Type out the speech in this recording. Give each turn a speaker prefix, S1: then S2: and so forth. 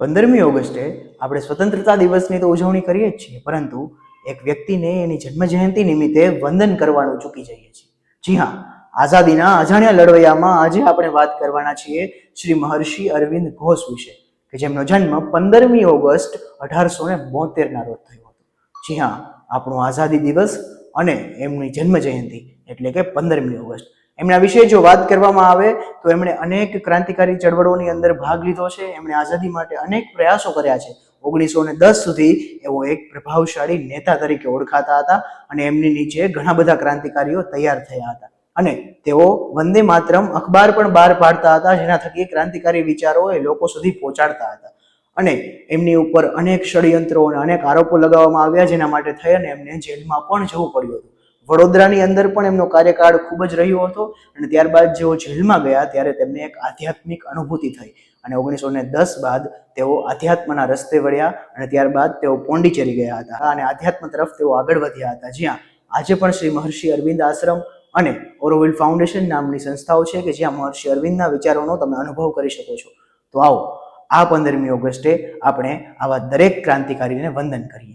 S1: પંદરમી ઓગસ્ટે આપણે સ્વતંત્રતા દિવસની તો ઉજવણી કરીએ જ છીએ, પરંતુ એક વ્યક્તિને એની જન્મજયંતિ નિમિત્તે વંદન કરવાનું ચૂકી જઈએ છીએ. જી હા, આઝાદીના અજાણ્યા લડવૈયામાં આજે આપણે વાત કરવાના છીએ શ્રી મહર્ષિ અરવિંદ ઘોષ વિશે, કે જેમનો જન્મ પંદરમી ઓગસ્ટ અઢારસો ને બોતેરના રોજ થયો હતો. જી હા, આપણો આઝાદી દિવસ અને એમની જન્મ જયંતિ એટલે કે પંદરમી ઓગસ્ટ. એમના વિશે જો વાત કરવામાં આવે, તો એમણે અનેક ક્રાંતિકારી ચળવળોની અંદર ભાગ લીધો છે. એમણે આઝાદી માટે અનેક પ્રયાસો કર્યા છે. ઓગણીસો ને દસ સુધી એવો એક પ્રભાવશાળી નેતા તરીકે ઓળખાતા હતા અને એમની નીચે ઘણા બધા ક્રાંતિકારીઓ તૈયાર થયા હતા. અને તેઓ વંદે માતરમ અખબાર પણ બહાર પાડતા હતા, જેના થકી ક્રાંતિકારી વિચારો એ લોકો સુધી પહોંચાડતા હતા. અને એમની ઉપર અનેક ષડયંત્રો અને અનેક આરોપો લગાવવામાં આવ્યા, જેના માટે થઈ અને એમને જેલમાં પણ જવું પડ્યું હતું. વડોદરાની અંદર પણ એમનો કાર્યકાળ ખૂબ જ રહ્યો હતો અને ત્યારબાદ જેઓ જેલમાં ગયા ત્યારે તેમને એક આધ્યાત્મિક અનુભૂતિ થઈ અને ઓગણીસો ને દસ બાદ તેઓ આધ્યાત્મના રસ્તે વળ્યા અને ત્યારબાદ તેઓ પોંડિચેરી ગયા હતા અને આધ્યાત્મ તરફ તેઓ આગળ વધ્યા હતા. જ્યાં આજે પણ શ્રી મહર્ષિ અરવિંદ આશ્રમ અને ઓરોવિલ ફાઉન્ડેશન નામની સંસ્થાઓ છે કે જ્યાં મહર્ષિ અરવિંદના વિચારોનો તમે અનુભવ કરી શકો છો. તો આવો, આ પંદરમી ઓગસ્ટે આપણે આવા દરેક ક્રાંતિકારીને વંદન કરીએ.